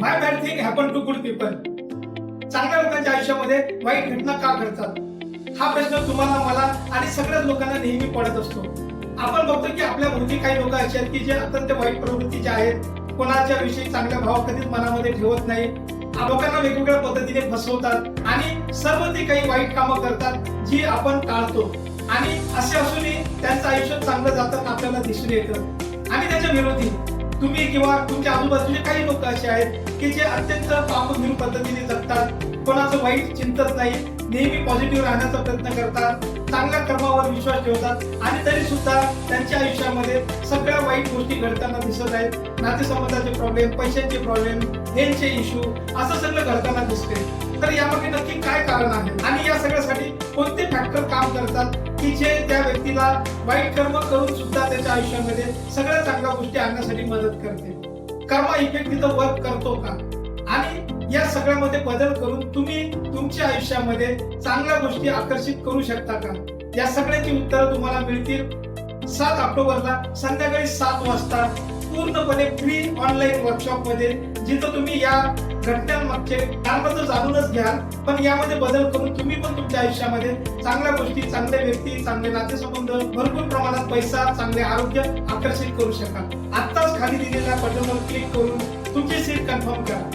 Why bad thing happen to good people चांगल्या लोकांच्या आयुष्यामध्ये वाईट घटना का घडतात? हा प्रश्न तुम्हाला मला आणि सगळ्याच लोकांना नेहमी पडत असतो. आपण बघतो की आपल्या भोवती काही लोक असे आहेत की जे अत्यंत वाईट प्रवृत्तीचे आहेत. कोणाच्या विषयी चांगल्या भाव कधीच मनामध्ये ठेवत नाही. लोकांना वेगवेगळ्या पद्धतीने फसवतात आणि सर्व ते काही वाईट कामं करतात जी आपण टाळतो. आणि असे असूनही त्यांचं आयुष्य चांगलं जाताना आपल्याला दिसून येतं. आणि त्याच्या विरोधी तुम्ही किंवा तुमच्या आजूबाजूचे काही लोक असे आहेत की जे अत्यंत पापधीर पद्धतीने जगतात. कोणाचं वाईट चिंतत नाही. नेहमी पॉझिटिव्ह राहण्याचा प्रयत्न करतात. चांगल्या कर्मावर विश्वास ठेवतात. आणि तरी सुद्धा त्यांच्या आयुष्यामध्ये सगळ्या वाईट गोष्टी घडताना दिसत आहेत. नातेसंबंधाचे प्रॉब्लेम पैशांचे प्रॉब्लेम हेल्थचे इश्यू असं सगळं घडताना दिसते तर यामागे नक्की काय कारण आहे? आणि या सगळ्या चुकीचे त्या व्यक्तीला वाईट कर्म करून सुद्धा त्याच्या आयुष्यामध्ये सगळ्या चांगल्या गोष्टी आणण्यासाठी मदत करते. कर्म इफेक्ट तिथं वर्क करतो का? आणि या सगळ्यामध्ये बदल करून तुम्ही तुमच्या आयुष्यामध्ये चांगल्या गोष्टी आकर्षित करू शकता का? या सगळ्याची उत्तरं तुम्हाला मिळतील. सात ऑक्टोबरला संध्याकाळी सात वाजता पूर्णपणे फ्री ऑनलाईन वर्कशॉपमध्ये जिथं तुम्ही या घटनांमागचे कारण तर जाणूनच घ्याल. पण यामध्ये बदल करून तुम्ही पण तुमच्या आयुष्यामध्ये चांगल्या गोष्टी चांगले व्यक्ती चांगले नातेसंबंध भरपूर प्रमाणात पैसा चांगले आरोग्य आकर्षित करू शकाल. आत्ताच खाली दिलेल्या बटनवर क्लिक करून